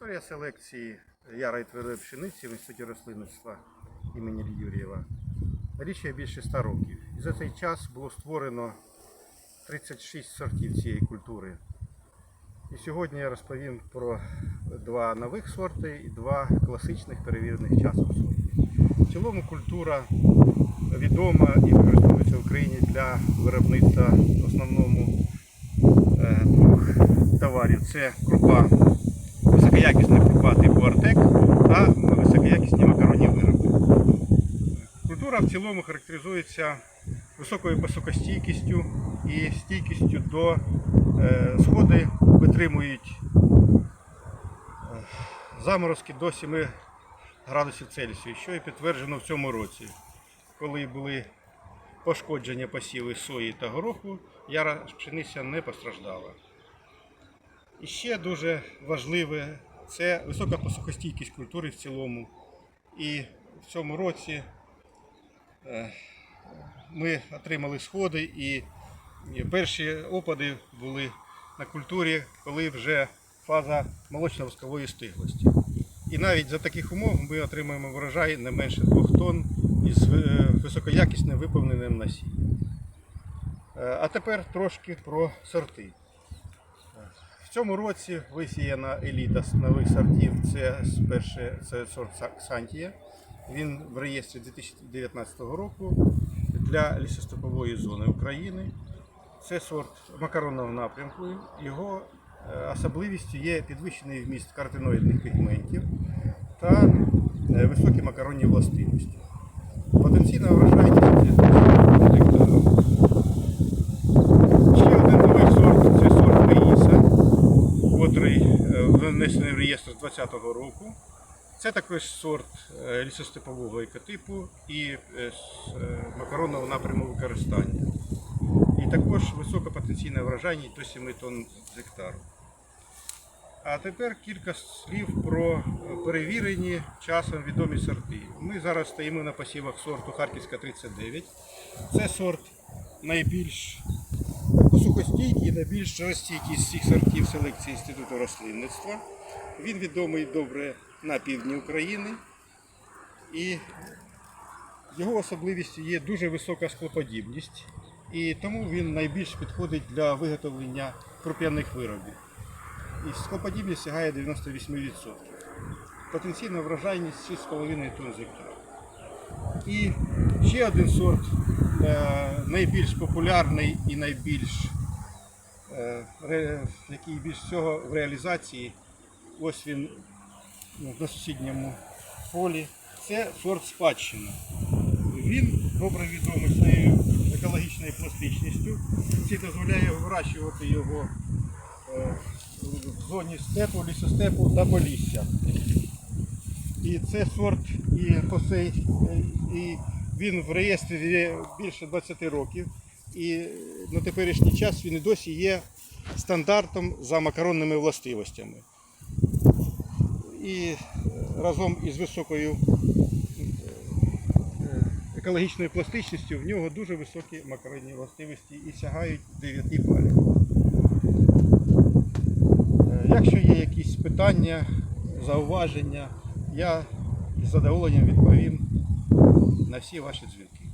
Історія селекції ярої твердої пшениці в інституті рослинництва імені Юрієва річчя більше 100 років. І за цей час було створено 36 сортів цієї культури. І сьогодні я розповім про два нових сорти і два класичних перевірених часом сорти. В цілому культура відома і використовується в Україні для виробництва в основному е, двох товарів. Це крупа, високоякісна крупа типу Артек та високоякісні макаронні вироби. Культура в цілому характеризується високою посокостійкістю і стійкістю до е, сходи витримують е, заморозки до 7 градусів Цельсію, що і підтверджено в цьому році, коли були пошкодження посіви сої та гороху, яра пшениця не постраждала. І ще дуже важливе це висока посухостійкість культури в цілому. І в цьому році е, ми отримали сходи і перші опади були на культурі, коли вже фаза молочно-воскової стиглості. І навіть за таких умов ми отримуємо врожай не менше 2 тонн із е, високоякісним виповненим насінням. Е, А тепер трошки про сорти. В цьому році висіяна еліта з нових сортів. Це перше це сорт Сантія. Він в реєстрі 2019 року для лісостепової зони України. Це сорт макаронного напрямку. Його е, особливістю є підвищений вміст каротиноїдних пігментів та е, високі макаронні властивості. Потенційна врожайність гектарів. Ще один новий сорт це сорт Неїса, котрий е, внесений в реєстр з 2020 року. Це також сорт е, лісостепового екотипу і е, з е, макаронного напряму використання. І також висока потенційна врожайність до 7 тонн з гектару. А тепер кілька слів про перевірені часом відомі сорти. Ми зараз стоїмо на посівах сорту Харківська 39. Це сорт найбільш посухостійкий, найбільш розстійкий з всіх сортів селекції Інституту рослинництва. Він відомий добре на півдні України. І його особливістю є дуже висока склоподібність. І тому він найбільш підходить для виготовлення круп'яних виробів. І склоподібність сягає 98%. Потенційна врожайність 6,5 тонн з гектара. І ще один сорт, найбільш популярний і найбільш, е, який більш всього в реалізації, ось він ну, на сусідньому полі, це сорт спадщина. Він добре відомий своєю екологічною пластичністю. Це дозволяє вирощувати його е, в зоні степу, лісостепу та полісся. І це сорт і по цей, і він в реєстрі більше 20 років. І на теперішній час він і досі є стандартом за макаронними властивостями. І разом із високою е, екологічною пластичністю в нього дуже високі макаронні властивості і сягають 9 балів. Е, Якщо є якісь питання, зауваження, я з задоволенням відповім на всі ваші дзвінки.